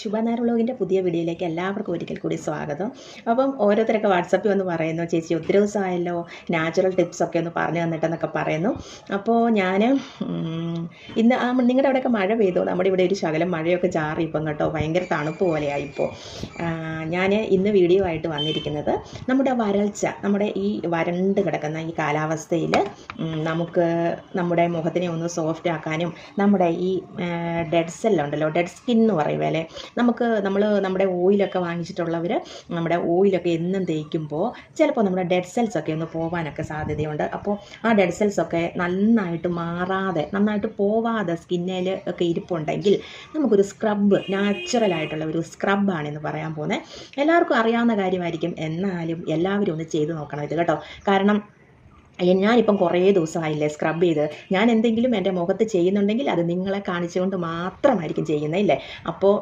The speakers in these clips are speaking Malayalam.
ശുഭനാർ വ്ളോഗിന്റെ പുതിയ വീഡിയോയിലേക്ക് എല്ലാവർക്കും ഒരിക്കൽ കൂടി സ്വാഗതം. അപ്പം ഓരോരുത്തരൊക്കെ വാട്സപ്പിൽ വന്ന് പറയുന്നു ചേച്ചി ഒത്തിരി ദിവസമായല്ലോ നാച്ചുറൽ ടിപ്സൊക്കെ ഒന്ന് പറഞ്ഞു തന്നിട്ടെന്നൊക്കെ പറയുന്നു. അപ്പോൾ ഞാൻ ഇന്ന് ആ നിങ്ങളുടെ അവിടെയൊക്കെ മഴ പെയ്തു? നമ്മുടെ ഇവിടെ ഒരു ശകലം മഴയൊക്കെ ചാറി ഇപ്പം കേട്ടോ ഭയങ്കര തണുപ്പ് പോലെയായി ഇപ്പോൾ ഞാൻ ഇന്ന് വീഡിയോ ആയിട്ട് വന്നിരിക്കുന്നത് നമ്മുടെ വരൾച്ച നമ്മുടെ ഈ വരണ്ട് കിടക്കുന്ന ഈ കാലാവസ്ഥയിൽ നമുക്ക് നമ്മുടെ മുഖത്തിനെ ഒന്ന് സോഫ്റ്റ് ആക്കാനും നമ്മുടെ ഈ ഡെഡ് സെല്ലുണ്ടല്ലോ ഡെഡ് സ്കിൻ എന്ന് പറയുമല്ലേ നമുക്ക് നമ്മൾ നമ്മുടെ ഓയിലൊക്കെ വാങ്ങിച്ചിട്ടുള്ളവർ നമ്മുടെ ഓയിലൊക്കെ എന്നും തേക്കുമ്പോൾ ചിലപ്പോൾ നമ്മുടെ ഡെഡ് സെൽസ് ഒക്കെ ഒന്ന് പോകാനൊക്കെ സാധ്യതയുണ്ട്. അപ്പോൾ ആ ഡെഡ് സെൽസ് ഒക്കെ നന്നായിട്ട് മാറാതെ നന്നായിട്ട് പോവാതെ സ്കിന്നിൽ ഒക്കെ ഇരിപ്പുണ്ടെങ്കിൽ നമുക്കൊരു സ്ക്രബ്ബ് നാച്ചുറലായിട്ടുള്ള ഒരു സ്ക്രബാണെന്ന് പറയാൻ പോകുന്നത് എല്ലാവർക്കും അറിയാവുന്ന കാര്യമായിരിക്കും. എന്നാലും എല്ലാവരും ഒന്ന് ചെയ്ത് നോക്കണം ഇത് കേട്ടോ. കാരണം ഞാനിപ്പം കുറേ ദിവസമായില്ലേ സ്ക്രബ് ചെയ്ത്. ഞാൻ എന്തെങ്കിലും എന്റെ മുഖത്ത് ചെയ്യുന്നുണ്ടെങ്കിൽ അത് നിങ്ങളെ കാണിച്ചുകൊണ്ട് മാത്രമായിരിക്കും ചെയ്യുന്നത് ഇല്ലേ? അപ്പോൾ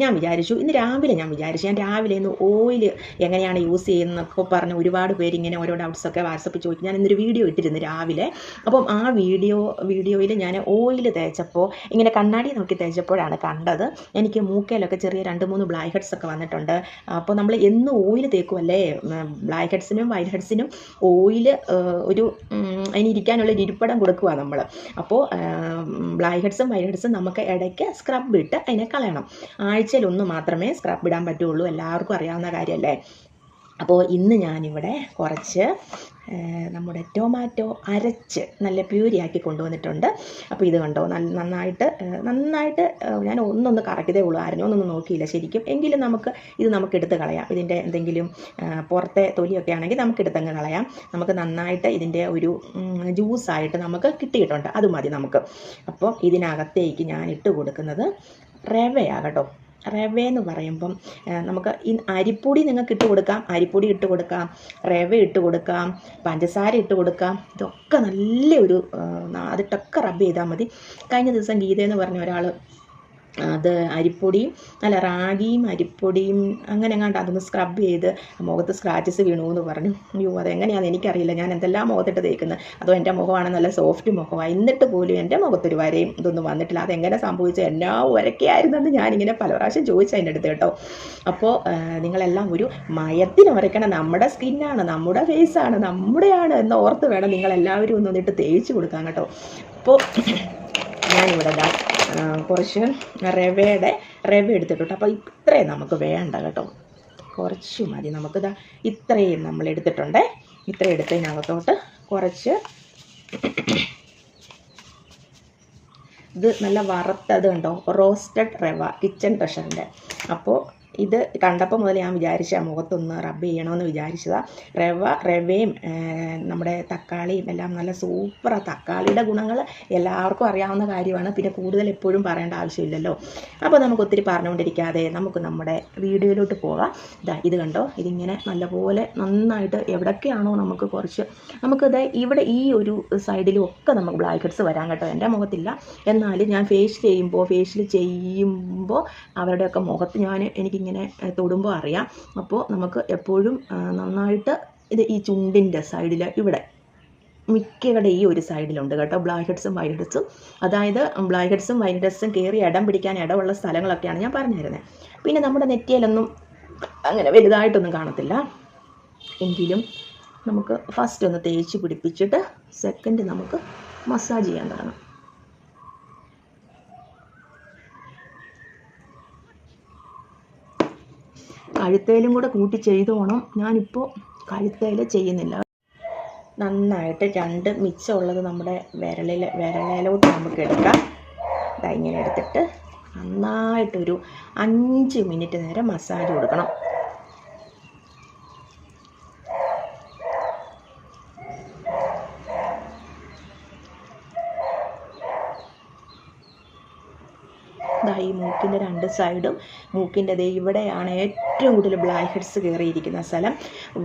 ഞാൻ വിചാരിച്ചു ഇന്ന് രാവിലെ ഞാൻ വിചാരിച്ചു ഞാൻ രാവിലെ ഇന്ന് ഓയിൽ എങ്ങനെയാണ് യൂസ് ചെയ്യുന്നതൊക്കെ പറഞ്ഞ് ഒരുപാട് പേര് ഇങ്ങനെ ഓരോ ഡൗട്ട്സൊക്കെ വാട്സപ്പ് ചോദിച്ചു ഞാൻ ഇന്നൊരു വീഡിയോ ഇട്ടിരുന്നു രാവിലെ. അപ്പം ആ വീഡിയോ വീഡിയോയിൽ ഞാൻ ഓയിൽ തേച്ചപ്പോൾ ഇങ്ങനെ കണ്ണാടി നോക്കി തേച്ചപ്പോഴാണ് കണ്ടത്. എനിക്ക് മൂക്കയിലൊക്കെ ചെറിയ രണ്ട് മൂന്ന് ബ്ലാക്ക് ഹെഡ്സ് ഒക്കെ വന്നിട്ടുണ്ട്. അപ്പോൾ നമ്മൾ എന്നും ഓയിൽ തേക്കുമല്ലേ ബ്ലാക്ക് ഹെഡ്സിനും വൈറ്റ് ഹെഡ്സിനും ഓയിൽ ഒരു അതിനിരിക്കാനുള്ള ഒരു ഇരിപ്പിടം കൊടുക്കുക നമ്മൾ അപ്പോൾ ബ്ലാക്ക് ഹെഡ്സും വൈറ്റ് ഹെഡ്സും നമുക്ക് ഇടയ്ക്ക് സ്ക്രബ് ഇട്ട് അതിനെ കളയണം. ആഴ്ചയിൽ ഒന്ന് മാത്രമേ സ്ക്രബ് ഇടാൻ പറ്റുള്ളൂ. എല്ലാവർക്കും അറിയാവുന്ന കാര്യമല്ലേ അപ്പോൾ ഇന്ന് ഞാനിവിടെ കുറച്ച് നമ്മുടെ ടൊമാറ്റോ അരച്ച് നല്ല പ്യൂരിയാക്കി കൊണ്ടുവന്നിട്ടുണ്ട്. അപ്പോൾ ഇത് കണ്ടോ? നന്നായിട്ട് നന്നായിട്ട് ഞാൻ ഒന്നൊന്ന് കറക്കിയതേ ഉള്ളൂ. ആരും ഒന്നൊന്നും നോക്കിയില്ല ശരിക്കും. എങ്കിലും നമുക്ക് ഇത് നമുക്ക് എടുത്ത് കളയാം. ഇതിന്റെ എന്തെങ്കിലും പുറത്തെ തൊലിയൊക്കെ ആണെങ്കിൽ നമുക്ക് എടുത്തങ്ങ് കളയാം. നമുക്ക് നന്നായിട്ട് ഇതിന്റെ ഒരു ജ്യൂസായിട്ട് നമുക്ക് കിട്ടിയിട്ടുണ്ട്. അത് മതി നമുക്ക്. അപ്പോൾ ഇതിനകത്തേക്ക് ഞാൻ ഇട്ട് കൊടുക്കുന്നത് റവയാകട്ടോ റവ എന്ന് പറയുമ്പം നമുക്ക് ഈ അരിപ്പൊടി നിങ്ങൾക്ക് ഇട്ട് കൊടുക്കാം. അരിപ്പൊടി ഇട്ട് കൊടുക്കാം റവ ഇട്ട് കൊടുക്കാം പഞ്ചസാര ഇട്ട് കൊടുക്കാം. ഇതൊക്കെ നല്ലൊരു അതിട്ടൊക്കെ റബ്ബ് ചെയ്താൽ മതി. കഴിഞ്ഞ ദിവസം ഗീത എന്ന് പറഞ്ഞ ഒരാൾ അത് അരിപ്പൊടിയും അല്ല റാഗിയും അരിപ്പൊടിയും അങ്ങനെ എങ്ങാണ്ട് അതൊന്ന് സ്ക്രബ് ചെയ്ത് മുഖത്ത് സ്ക്രാച്ചസ് വീണു എന്ന് പറഞ്ഞു. അയ്യോ അതെങ്ങനെയാണെന്ന് എനിക്കറിയില്ല. ഞാൻ എന്തെല്ലാം മുഖത്തിട്ട് തേക്കുന്നത്? അതോ എന്റെ മുഖമാണ് നല്ല സോഫ്റ്റ് മുഖമാണ് എന്നിട്ട് പോലും എന്റെ മുഖത്തൊരു വരയും ഇതൊന്നും വന്നിട്ടില്ല. അതെങ്ങനെ സംഭവിച്ചു എന്നാ ഉരക്കെയായിരുന്നെന്ന് ഞാനിങ്ങനെ പല പ്രാവശ്യം ചോദിച്ചു അതിന്റെ അടുത്ത് കേട്ടോ. അപ്പോൾ നിങ്ങളെല്ലാം ഒരു മയത്തിന് ഉരയ്ക്കണം നമ്മുടെ സ്കിന്നാണ് നമ്മുടെ ഫേസാണ് നമ്മുടെയാണ് എന്ന് ഓർത്ത് വേണം നിങ്ങളെല്ലാവരും ഒന്ന് വന്നിട്ട് തേച്ച് കൊടുക്കാൻ കേട്ടോ. അപ്പോൾ ഞാനിവിടെ ദാ കുറച്ച് റവയുടെ റവ എടുത്തിട്ടുണ്ട്. അപ്പോൾ ഇത്രയും നമുക്ക് വേണ്ട കേട്ടോ. കുറച്ച് മതി. നമുക്കിതാ ഇത്രയും നമ്മൾ എടുത്തിട്ടുണ്ട്. ഇത്രയും എടുത്തതിനകത്തോട്ട് കുറച്ച് ഇത് നല്ല വറുത്തത് ഉണ്ടോ റോസ്റ്റഡ് റവ കിച്ചൺ ട്രഷറിന്റെ അപ്പോൾ ഇത് കണ്ടപ്പോൾ മുതൽ ഞാൻ വിചാരിച്ച മുഖത്തൊന്ന് റബ്ബ് ചെയ്യണമെന്ന് വിചാരിച്ചതാണ് റവ റവയും നമ്മുടെ തക്കാളിയും എല്ലാം നല്ല സൂപ്പർ തക്കാളിയുടെ ഗുണങ്ങൾ എല്ലാവർക്കും അറിയാവുന്ന കാര്യമാണ്. പിന്നെ കൂടുതൽ എപ്പോഴും പറയേണ്ട ആവശ്യമില്ലല്ലോ. അപ്പോൾ നമുക്ക് ഒത്തിരി പറഞ്ഞുകൊണ്ടിരിക്കാതെ നമുക്ക് നമ്മുടെ വീഡിയോയിലോട്ട് പോകാം. ഇതാ ഇത് കണ്ടോ? ഇതിങ്ങനെ നല്ലപോലെ നന്നായിട്ട് എവിടൊക്കെയാണോ നമുക്ക് കുറച്ച് നമുക്കിത് ഇവിടെ ഈ ഒരു സൈഡിലും ഒക്കെ നമുക്ക് ബ്ലാക്ക് ഹെഡ്സ് വരാൻ കേട്ടോ. എന്റെ മുഖത്തില്ല. എന്നാലും ഞാൻ ഫേഷ്യൽ ചെയ്യുമ്പോൾ ഫേഷ്യൽ ചെയ്യുമ്പോൾ അവരുടെയൊക്കെ മുഖത്ത് ഞാൻ എനിക്കിങ്ങനെ തൊടുമ്പോൾ അറിയാം. അപ്പോൾ നമുക്ക് എപ്പോഴും നന്നായിട്ട് ഇത് ഈ ചുണ്ടിന്റെ സൈഡിൽ ഇവിടെ മിക്കയുടെ ഈ ഒരു സൈഡിലുണ്ട് കേട്ടോ. ബ്ലാക്ക് ഹെഡ്സും വൈറ്റ് ഹെഡ്സും അതായത് ബ്ലാക്ക് ഹെഡ്സും വൈറ്റ് ഹെഡ്സും കയറി ഇടം പിടിക്കാൻ ഇടമുള്ള സ്ഥലങ്ങളൊക്കെയാണ് ഞാൻ പറഞ്ഞിരുന്നത് പിന്നെ നമ്മുടെ നെറ്റിയിലൊന്നും അങ്ങനെ വലുതായിട്ടൊന്നും കാണത്തില്ല. എങ്കിലും നമുക്ക് ഫസ്റ്റ് ഒന്ന് തേച്ച് പിടിപ്പിച്ചിട്ട് സെക്കൻഡ് നമുക്ക് മസാജ് ചെയ്യാൻ തുടങ്ങാം കഴുത്തേലും കൂടെ കൂട്ടി ചെയ്തോണം. ഞാനിപ്പോൾ കഴുത്തേൽ ചെയ്യുന്നില്ല. നന്നായിട്ട് രണ്ട് മിച്ചമുള്ളത് നമ്മുടെ വിരലിൽ വിരലിലോട്ട് നമുക്ക് എടുക്കാം. ഇങ്ങനെ എടുത്തിട്ട് നന്നായിട്ടൊരു അഞ്ച് മിനിറ്റ് നേരം മസാജ് കൊടുക്കണം ദാ ഈ മൂക്കിന്റെ രണ്ട് സൈഡും മൂക്കിന്റെ ദേ ഇവിടെയാണ് ഏറ്റവും കൂടുതൽ ബ്ലാക്ക് ഹെഡ്സ് കയറിയിരിക്കുന്ന സ്ഥലം.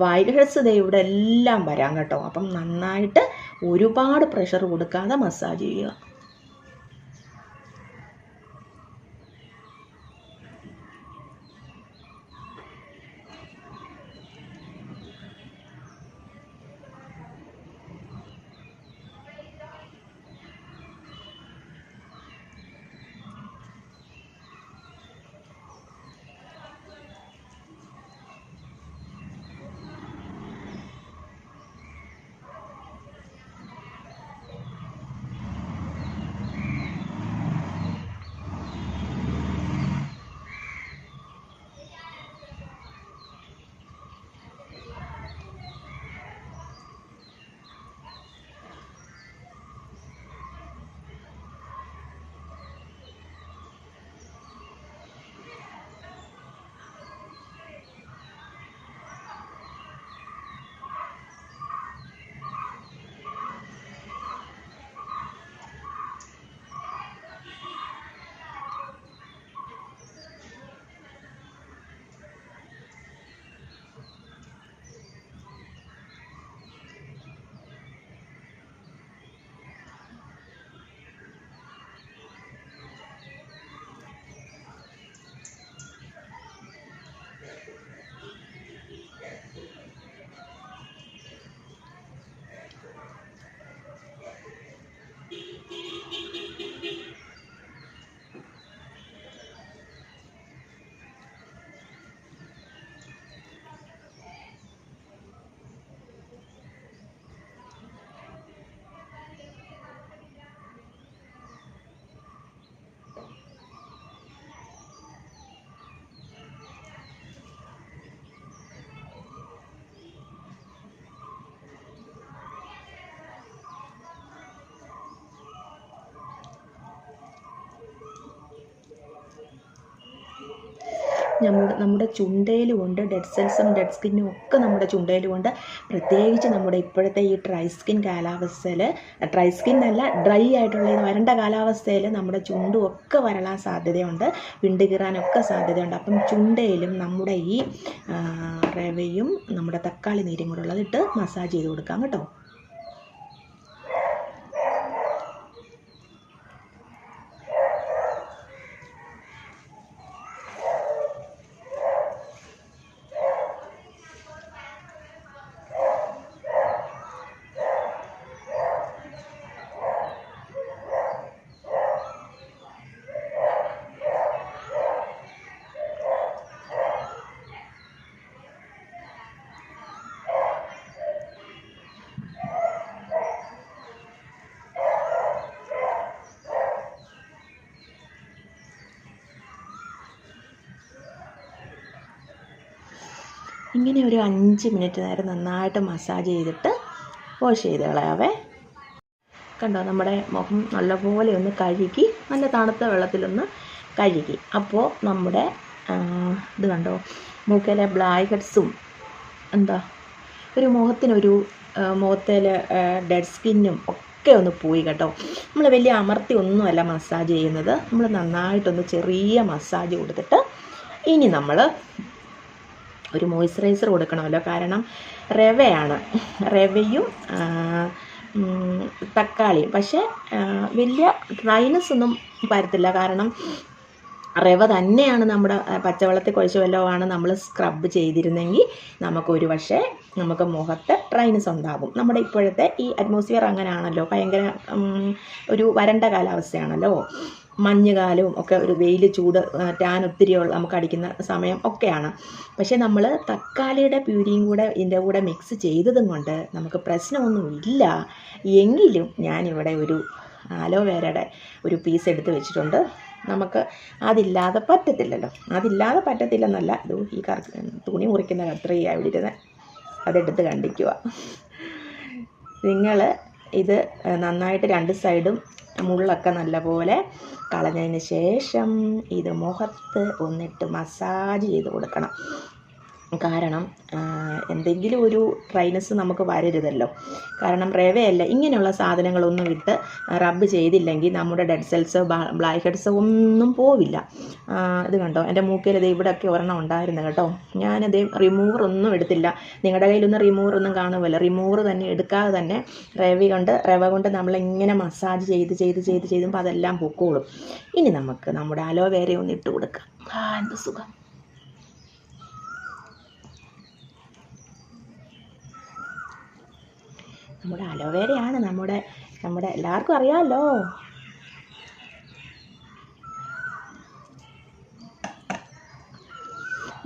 വൈറ്റ് ഹെഡ്സ് ദേ ഇവിടെ എല്ലാം വരാം കേട്ടോ. അപ്പം നന്നായിട്ട് ഒരുപാട് പ്രഷർ കൊടുക്കാതെ മസാജ് ചെയ്യുക. നമ്മുടെ നമ്മുടെ ചുണ്ടയിലുമുണ്ട്. ഡെഡ് സെൽസും ഡെഡ് സ്കിന്നും ഒക്കെ നമ്മുടെ ചുണ്ടയിലുമുണ്ട്. പ്രത്യേകിച്ച് നമ്മുടെ ഇപ്പോഴത്തെ ഈ ഡ്രൈ സ്കിൻ കാലാവസ്ഥയിൽ ഡ്രൈ സ്കിൻ അല്ല ഡ്രൈ ആയിട്ടുള്ള വരണ്ട കാലാവസ്ഥയിൽ നമ്മുടെ ചുണ്ടും ഒക്കെ വരളാൻ സാധ്യതയുണ്ട്. വിണ്ട് കീറാനൊക്കെ സാധ്യതയുണ്ട്. അപ്പം ചുണ്ടയിലും നമ്മുടെ ഈ റവയും നമ്മുടെ തക്കാളി നീരും കൂടെ ഉള്ളതിട്ട് മസാജ് ചെയ്ത് കൊടുക്കാം കേട്ടോ. ഇങ്ങനെ ഒരു അഞ്ച് മിനിറ്റ് നേരം നന്നായിട്ട് മസാജ് ചെയ്തിട്ട് വാഷ് ചെയ്ത് കളയാവേ. കണ്ടോ നമ്മുടെ മുഖം നല്ലപോലെ ഒന്ന് കഴുകി നല്ല തണുത്ത വെള്ളത്തിലൊന്ന് കഴുകി. അപ്പോൾ നമ്മുടെ ഇത് കണ്ടോ മൂക്കിലെ ബ്ലാക്ക് എന്താ ഒരു മുഖത്തിനൊരു മുഖത്തിലെ ഡെഡ് സ്കിന്നും ഒക്കെ ഒന്ന് പോയി കേട്ടോ. നമ്മൾ വലിയ അമർത്തി ഒന്നുമല്ല മസാജ് ചെയ്യുന്നത്. നമ്മൾ നന്നായിട്ടൊന്ന് ചെറിയ മസാജ് കൊടുത്തിട്ട് ഇനി നമ്മൾ ഒരു മോയ്സ്ചറൈസർ കൊടുക്കണമല്ലോ. കാരണം റവയാണ്. റവയും തക്കാളിയും. പക്ഷേ വലിയ ഡ്രൈനസ് ഒന്നും വരത്തില്ല. കാരണം റവ തന്നെയാണ് നമ്മുടെ പച്ചവെള്ളത്തിൽ കുഴച്ച് വല്ലതുമാണ് നമ്മൾ സ്ക്രബ് ചെയ്തിരുന്നെങ്കിൽ നമുക്കൊരു പക്ഷേ നമുക്ക് മുഖത്ത് ഡ്രൈനസ് ഉണ്ടാകും. നമ്മുടെ ഇപ്പോഴത്തെ ഈ അറ്റ്മോസ്ഫിയർ അങ്ങനെയാണല്ലോ. ഭയങ്കര ഒരു വരണ്ട കാലാവസ്ഥയാണല്ലോ. മഞ്ഞുകാലവും ഒക്കെ ഒരു വെയിൽ ചൂട് ടാൻ ഒത്തിരി നമുക്ക് അടിക്കുന്ന സമയം ഒക്കെയാണ്. പക്ഷേ നമ്മൾ തക്കാളിയുടെ പ്യൂരിയും കൂടെ ഇതിന്റെ കൂടെ മിക്സ് ചെയ്തതും കൊണ്ട് നമുക്ക് പ്രശ്നമൊന്നുമില്ല എങ്കിലും ഞാനിവിടെ ഒരു ആലോവേരയുടെ ഒരു പീസ് എടുത്ത് വെച്ചിട്ടുണ്ട്. നമുക്ക് അതില്ലാതെ പറ്റത്തില്ലല്ലോ. അതില്ലാതെ പറ്റത്തില്ലെന്നല്ല ഇത് ഈ കറ തുണി മുറിക്കുന്ന കത്രയാണ് ഇവിടെ ഇരുന്ന് അതെടുത്ത് കണ്ടിക്കുക. നിങ്ങൾ ഇത് നന്നായിട്ട് രണ്ട് സൈഡും മുള്ളൊക്കെ നല്ലപോലെ കളഞ്ഞതിന് ശേഷം ഇത് മുഖത്ത് ഒന്നിട്ട് മസാജ് ചെയ്ത് കൊടുക്കണം. കാരണം എന്തെങ്കിലും ഒരു ഡ്രൈനസ് നമുക്ക് വരരുതല്ലോ. കാരണം റവയല്ല ഇങ്ങനെയുള്ള സാധനങ്ങളൊന്നും ഇട്ട് റബ്ബ് ചെയ്തില്ലെങ്കിൽ നമ്മുടെ ഡെഡ് സെൽസ് ബ്ലാക്ക് ഹെഡ്സ് ഒന്നും പോവില്ല. ഇത് കണ്ടോ? എന്റെ മൂക്കിലത് ഇവിടെയൊക്കെ ഒരെണ്ണം ഉണ്ടായിരുന്നു കേട്ടോ. ഞാനത് റിമൂവർ ഒന്നും എടുത്തില്ല. നിങ്ങളുടെ കയ്യിലൊന്നും റിമൂവർ ഒന്നും കാണുമല്ലോ. റിമൂവർ തന്നെ എടുക്കാതെ തന്നെ റവ കൊണ്ട് റവ കൊണ്ട് നമ്മളിങ്ങനെ മസാജ് ചെയ്ത് ചെയ്ത് ചെയ്ത് ചെയ്യുമ്പോൾ അതെല്ലാം പൊക്കോളും. ഇനി നമുക്ക് നമ്മുടെ അലോവേരയൊന്നിട്ട് കൊടുക്കാം. ആ എന്ത് സുഖം. നമ്മുടെ അലോവേരയാണ് നമ്മുടെ നമ്മുടെ എല്ലാവർക്കും അറിയാമല്ലോ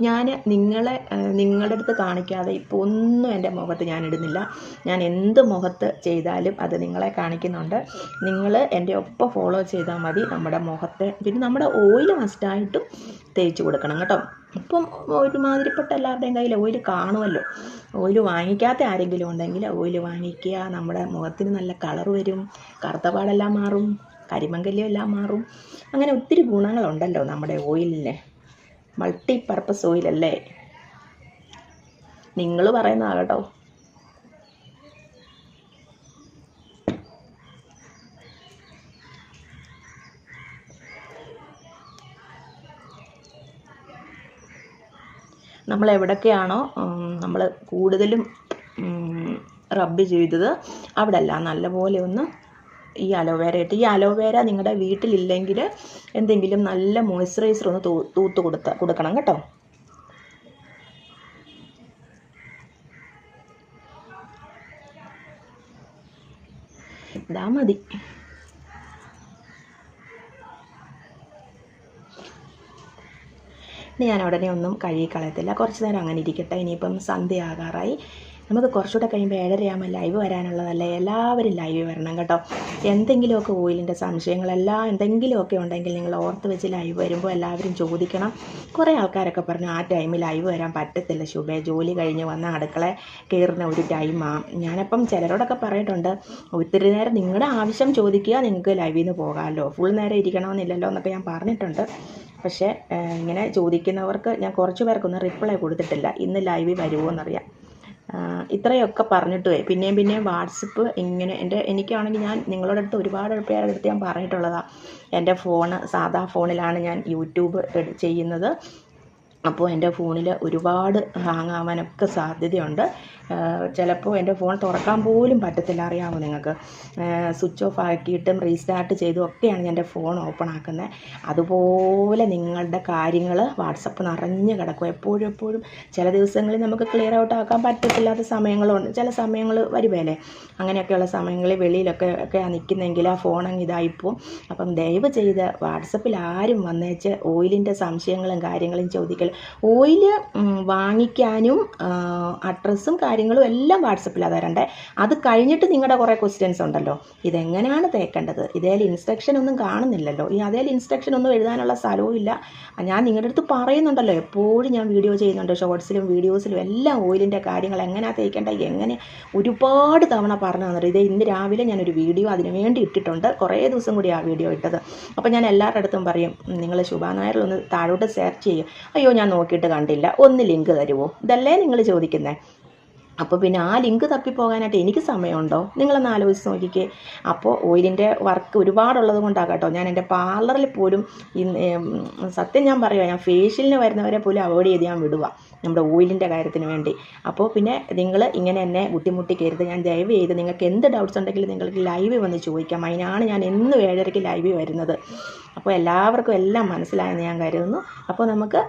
ഞാൻ നിങ്ങളെ നിങ്ങളുടെ അടുത്ത് കാണിക്കാതെ ഇപ്പോൾ ഒന്നും എന്റെ മുഖത്ത് ഞാൻ ഇടുന്നില്ല. ഞാൻ എന്ത് മുഖത്ത് ചെയ്താലും അത് നിങ്ങളെ കാണിക്കുന്നുണ്ട്. നിങ്ങൾ എന്റെ ഒപ്പം ഫോളോ ചെയ്താൽ മതി നമ്മുടെ മുഖത്തെ. പിന്നെ നമ്മുടെ ഓയിൽ മസ്റ്റായിട്ടും തേച്ച് കൊടുക്കണം കേട്ടോ. ഇപ്പം ഒരുമാതിരിപ്പെട്ട എല്ലാവരുടെയും കയ്യിൽ ഓയിൽ കാണുമല്ലോ. ഓയിൽ വാങ്ങിക്കാത്ത ആരെങ്കിലും ഉണ്ടെങ്കിൽ ഓയിൽ വാങ്ങിക്കുക. നമ്മുടെ മുഖത്തിന് നല്ല കളർ വരും. കറുത്തപാടെല്ലാം മാറും. കരിമങ്കല്യം എല്ലാം മാറും. അങ്ങനെ ഒത്തിരി ഗുണങ്ങളുണ്ടല്ലോ നമ്മുടെ ഓയിലിന്. മൾട്ടി പർപ്പസ് ഓയിലല്ലേ? നിങ്ങൾ പറയുന്നതാ കേട്ടോ. നമ്മൾ എവിടൊക്കെയാണോ നമ്മൾ കൂടുതലും റബ്ബ് ചെയ്തത് അവിടെ അല്ല നല്ലപോലെ ഒന്ന് ഈ അലോവേര ഇട്ട്. ഈ അലോവേര നിങ്ങളുടെ വീട്ടിലില്ലെങ്കിൽ എന്തെങ്കിലും നല്ല മോയ്സ്ചറൈസർ ഒന്ന് തൂത്ത് കൊടുത്ത കൊടുക്കണം കേട്ടോ. ഇതാ മതി. ഇനി ഞാൻ ഉടനെ ഒന്നും കഴുകി കളയത്തില്ല കുറച്ച് നേരം അങ്ങനെ ഇരിക്കട്ടെ. ഇനിയിപ്പം സന്ധ്യ ആകാറായി നമുക്ക് കുറച്ചുകൂടെ കഴിയുമ്പോൾ ഏഴരയാകുമ്പോൾ ലൈവ് വരാനുള്ളതല്ലേ? എല്ലാവരും ലൈവ് വരണം കേട്ടോ. എന്തെങ്കിലുമൊക്കെ ഓയിലിന്റെ സംശയങ്ങളെല്ലാം എന്തെങ്കിലുമൊക്കെ ഉണ്ടെങ്കിൽ നിങ്ങൾ ഓർത്ത് വെച്ച് ലൈവ് വരുമ്പോൾ എല്ലാവരും ചോദിക്കണം. കുറേ ആൾക്കാരൊക്കെ പറഞ്ഞു ആ ടൈമിൽ ലൈവ് വരാൻ പറ്റത്തില്ല ശുഭേ. ജോലി കഴിഞ്ഞ് വന്ന അടുക്കള കയറുന്ന ഒരു ടൈമാണ് ഞാനപ്പം ചിലരോടൊക്കെ പറഞ്ഞിട്ടുണ്ട് ഒത്തിരി നേരം നിങ്ങളുടെ ആവശ്യം ചോദിക്കുക നിങ്ങൾക്ക് ലൈവിൽ നിന്ന് പോകാമല്ലോ. ഫുൾ നേരം ഇരിക്കണമെന്നില്ലല്ലോ എന്നൊക്കെ ഞാൻ പറഞ്ഞിട്ടുണ്ട്. പക്ഷേ ഇങ്ങനെ ചോദിക്കുന്നവർക്ക് ഞാൻ കുറച്ച് പേർക്കൊന്നും റിപ്ലൈ കൊടുത്തിട്ടില്ല. ഇന്ന് ലൈവിൽ വരുമോ എന്നറിയാം ഇത്രയൊക്കെ പറഞ്ഞിട്ട് പോയി പിന്നെയും പിന്നെയും വാട്സപ്പ് ഇങ്ങനെ എന്റെ എനിക്കാണെങ്കിൽ ഞാൻ നിങ്ങളുടെ അടുത്ത് ഒരുപാട് പേരുടെ അടുത്ത് ഞാൻ പറഞ്ഞിട്ടുള്ളതാണ് എന്റെ ഫോണ് സാധാ ഫോണിലാണ് ഞാൻ യൂട്യൂബ് ചെയ്യുന്നത്. അപ്പോൾ എന്റെ ഫോണിൽ ഒരുപാട് ഹാങ് ആവാനൊക്കെ സാധ്യതയുണ്ട് ചിലപ്പോൾ എന്റെ ഫോൺ തുറക്കാൻ പോലും പറ്റത്തില്ല. അറിയാമോ നിങ്ങൾക്ക്? സ്വിച്ച് ഓഫ് ആക്കിയിട്ടും റീസ്റ്റാർട്ട് ചെയ്തും ഒക്കെയാണ് ഞാൻ എന്റെ ഫോൺ ഓപ്പൺ ആക്കുന്നത്. അതുപോലെ നിങ്ങളുടെ കാര്യങ്ങൾ വാട്സപ്പ് നിറഞ്ഞ് കിടക്കും. എപ്പോഴും എപ്പോഴും ചില ദിവസങ്ങളിൽ നമുക്ക് ക്ലിയർ ഔട്ട് ആക്കാൻ പറ്റത്തില്ലാത്ത സമയങ്ങളുണ്ട്. ചില സമയങ്ങൾ വരുവേലേ. അങ്ങനെയൊക്കെയുള്ള സമയങ്ങളിൽ വെളിയിലൊക്കെ ഒക്കെ നിൽക്കുന്നെങ്കിൽ ആ ഫോൺ അങ്ങ് ഇതായിപ്പോൾ അപ്പം ദയവ് ചെയ്ത് വാട്സപ്പിൽ ആരും വന്നേച്ച് ഓയിലിന്റെ സംശയങ്ങളും കാര്യങ്ങളും ചോദിക്കൽ ഓയിൽ. വാങ്ങിക്കാനും അഡ്രസ്സും കാര്യങ്ങളും എല്ലാം വാട്സപ്പിലാണ് തരണ്ടേ അത് കഴിഞ്ഞിട്ട് നിങ്ങളുടെ കുറേ ക്വസ്റ്റ്യൻസ് ഉണ്ടല്ലോ. ഇതെങ്ങനെയാണ് തേക്കേണ്ടത്? ഇതേൽ ഇൻസ്ട്രക്ഷൻ ഒന്നും കാണുന്നില്ലല്ലോ. ഈ അതേൽ ഇൻസ്ട്രക്ഷൻ ഒന്നും എഴുതാനുള്ള സ്ഥലവും ഇല്ല. ഞാൻ നിങ്ങളുടെ അടുത്ത് പറയുന്നുണ്ടല്ലോ. എപ്പോഴും ഞാൻ വീഡിയോ ചെയ്യുന്നുണ്ട്. ഷോർട്സിലും വീഡിയോസിലും എല്ലാം ഓയിലിന്റെ കാര്യങ്ങൾ എങ്ങനെയാണ് തേക്കേണ്ടത് എങ്ങനെ? ഒരുപാട് തവണ പറഞ്ഞു തന്നിട്ട് ഇത് ഇന്ന് രാവിലെ ഞാനൊരു വീഡിയോ അതിനു വേണ്ടി ഇട്ടിട്ടുണ്ട്. കുറേ ദിവസം കൂടി ആ വീഡിയോ ഇട്ടത്. അപ്പോൾ ഞാൻ എല്ലാവരുടെ അടുത്തും പറയും നിങ്ങൾ ശുഭാനായരിൽ ഒന്ന് താഴോട്ട് സെർച്ച് ചെയ്യും. അയ്യോ ഞാൻ നോക്കിയിട്ട് കണ്ടില്ല. ഒന്ന് ലിങ്ക് തരുമോ ഇതല്ലേ നിങ്ങൾ ചോദിക്കുന്നത് അപ്പോൾ പിന്നെ ആ ലിങ്ക് തപ്പിപ്പോകാനായിട്ട് എനിക്ക് സമയമുണ്ടോ? നിങ്ങളൊന്ന് ആലോചിച്ച് നോക്കിക്കേ. അപ്പോൾ ഓയിലിന്റെ വർക്ക് ഒരുപാടുള്ളത് കൊണ്ടാണ് കേട്ടോ. ഞാൻ എന്റെ പാർലറിൽ പോലും സത്യം ഞാൻ പറയുക ഞാൻ ഫേഷ്യലിന് വരുന്നവരെ പോലും അവോയ്ഡ് ചെയ്ത് ഞാൻ വിടുക നമ്മുടെ ഓയിലിന്റെ കാര്യത്തിന് വേണ്ടി. അപ്പോൾ പിന്നെ നിങ്ങൾ ഇങ്ങനെ എന്നെ ബുദ്ധിമുട്ടിക്കരുത്. ഞാൻ ദയവ് ചെയ്ത് നിങ്ങൾക്ക് എന്ത് ഡൗട്ട്സ് ഉണ്ടെങ്കിലും നിങ്ങൾക്ക് ലൈവ് വന്ന് ചോദിക്കാം. അതിനാണ് ഞാൻ എന്നും ഏഴരയ്ക്ക് ലൈവ് വരുന്നത്. അപ്പോൾ എല്ലാവർക്കും എല്ലാം മനസ്സിലായെന്ന് ഞാൻ കരുതുന്നു. അപ്പോൾ നമുക്ക്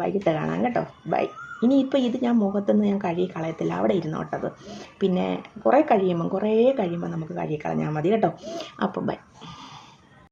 വൈകിട്ട് കാണാം കേട്ടോ. ബൈ ഇനിയിപ്പോൾ ഇത് ഞാൻ മുഖത്തുനിന്ന് ഞാൻ കഴുകി കളയത്തില്ല അവിടെ ഇരുന്നോട്ടത്. പിന്നെ കുറേ കഴിയുമ്പം കുറേ കഴിയുമ്പോൾ നമുക്ക് കഴുകി കളഞ്ഞാൽ മതി കേട്ടോ. അപ്പോൾ ബൈ